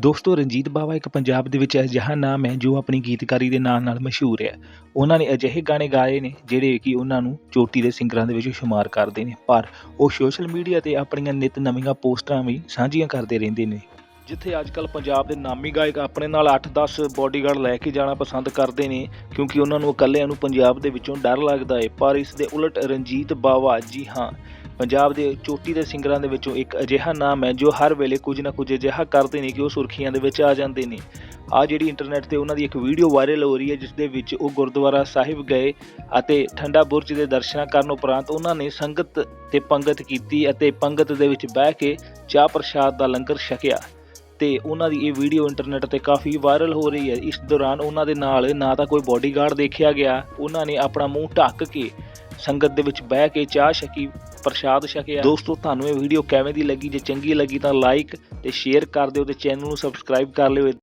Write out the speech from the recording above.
ਦੋਸਤੋ, ਰਣਜੀਤ ਬਾਵਾ ਇੱਕ ਪੰਜਾਬ ਦੇ ਵਿੱਚ ਅਜਿਹਾ ਨਾਮ ਹੈ ਜੋ ਆਪਣੀ ਗੀਤਕਾਰੀ ਦੇ ਨਾਂ ਨਾਲ ਮਸ਼ਹੂਰ ਹੈ। ਉਹਨਾਂ ਨੇ ਅਜਿਹੇ ਗਾਣੇ ਗਾਏ ਨੇ ਜਿਹੜੇ ਕਿ ਉਹਨਾਂ ਨੂੰ ਚੋਟੀ ਦੇ ਸਿੰਗਰਾਂ ਦੇ ਵਿੱਚ ਸ਼ੁਮਾਰ ਕਰਦੇ ਨੇ। ਪਰ ਉਹ ਸੋਸ਼ਲ ਮੀਡੀਆ ਤੇ ਆਪਣੀਆਂ ਨਿਤ ਨਵੀਆਂ ਪੋਸਟਾਂ ਵੀ ਸਾਂਝੀਆਂ ਕਰਦੇ ਰਹਿੰਦੇ ਨੇ। ਜਿੱਥੇ ਅੱਜ ਕੱਲ ਪੰਜਾਬ ਦੇ ਨਾਮੀ ਗਾਇਕ ਆਪਣੇ ਨਾਲ 8-10 ਬੋਡੀਗਾਰਡ ਲੈ ਕੇ ਜਾਣਾ ਪਸੰਦ ਕਰਦੇ ਨੇ, ਕਿਉਂਕਿ ਉਹਨਾਂ ਨੂੰ ਇਕੱਲਿਆਂ ਨੂੰ ਪੰਜਾਬ ਦੇ ਵਿੱਚੋਂ ਡਰ ਲੱਗਦਾ ਹੈ। ਪਰ ਇਸ ਦੇ ਉਲਟ ਰਣਜੀਤ ਬਾਵਾ, ਜੀ ਹਾਂ ਪੰਜਾਬ ਦੇ ਚੋਟੀ ਦੇ ਸਿੰਗਰਾਂ ਦੇ ਵਿੱਚੋਂ ਇੱਕ ਅਜਿਹਾ ਨਾਮ ਹੈ ਜੋ ਹਰ ਵੇਲੇ ਕੁਝ ਨਾ ਕੁਝ ਅਜਿਹਾ ਕਰਦੇ ਨੇ ਕਿ ਉਹ ਸੁਰਖੀਆਂ ਦੇ ਵਿੱਚ ਆ ਜਾਂਦੇ ਨੇ। ਆ ਜਿਹੜੀ ਇੰਟਰਨੈਟ ਤੇ ਉਹਨਾਂ ਦੀ ਇੱਕ ਵੀਡੀਓ ਵਾਇਰਲ ਹੋ ਰਹੀ ਹੈ ਜਿਸ ਦੇ ਵਿੱਚ ਉਹ ਗੁਰਦੁਆਰਾ ਸਾਹਿਬ ਗਏ ਅਤੇ ਠੰਡਾ ਬੁਰਜ ਦੇ ਦਰਸ਼ਨਾਂ ਕਰਨ ਉਪਰੰਤ ਉਹਨਾਂ ਨੇ ਸੰਗਤ ਤੇ ਪੰਗਤ ਕੀਤੀ ਅਤੇ ਪੰਗਤ ਦੇ ਵਿੱਚ ਬਹਿ ਕੇ ਚਾਹ ਪ੍ਰਸ਼ਾਦ ਦਾ ਲੰਗਰ ਛਕਿਆ ਤੇ ਉਹਨਾਂ ਦੀ ਇਹ ਵੀਡੀਓ ਇੰਟਰਨੈਟ ਤੇ ਕਾਫੀ ਵਾਇਰਲ ਹੋ ਰਹੀ ਹੈ। ਇਸ ਦੌਰਾਨ ਉਹਨਾਂ ਦੇ ਨਾਲ ਨਾ ਤਾਂ ਕੋਈ ਬਾਡੀਗਾਰਡ ਦੇਖਿਆ ਗਿਆ, ਉਹਨਾਂ ਨੇ ਆਪਣਾ ਮੂੰਹ ਢੱਕ ਕੇ ਸੰਗਤ ਦੇ ਵਿੱਚ ਬਹਿ ਕੇ ਚਾਹ ਛਕੀ ਪ੍ਰਸ਼ਾਦ ਛਕਿਆ। ਦੋਸਤੋ, ਤੁਹਾਨੂੰ ਇਹ ਵੀਡੀਓ ਕਿਵੇਂ ਦੀ ਲੱਗੀ? ਜੇ ਚੰਗੀ ਲੱਗੀ ਤਾਂ ਲਾਈਕ ਤੇ ਸ਼ੇਅਰ ਕਰ ਦਿਓ ਤੇ ਚੈਨਲ ਨੂੰ ਸਬਸਕ੍ਰਾਈਬ ਕਰ ਲਿਓ।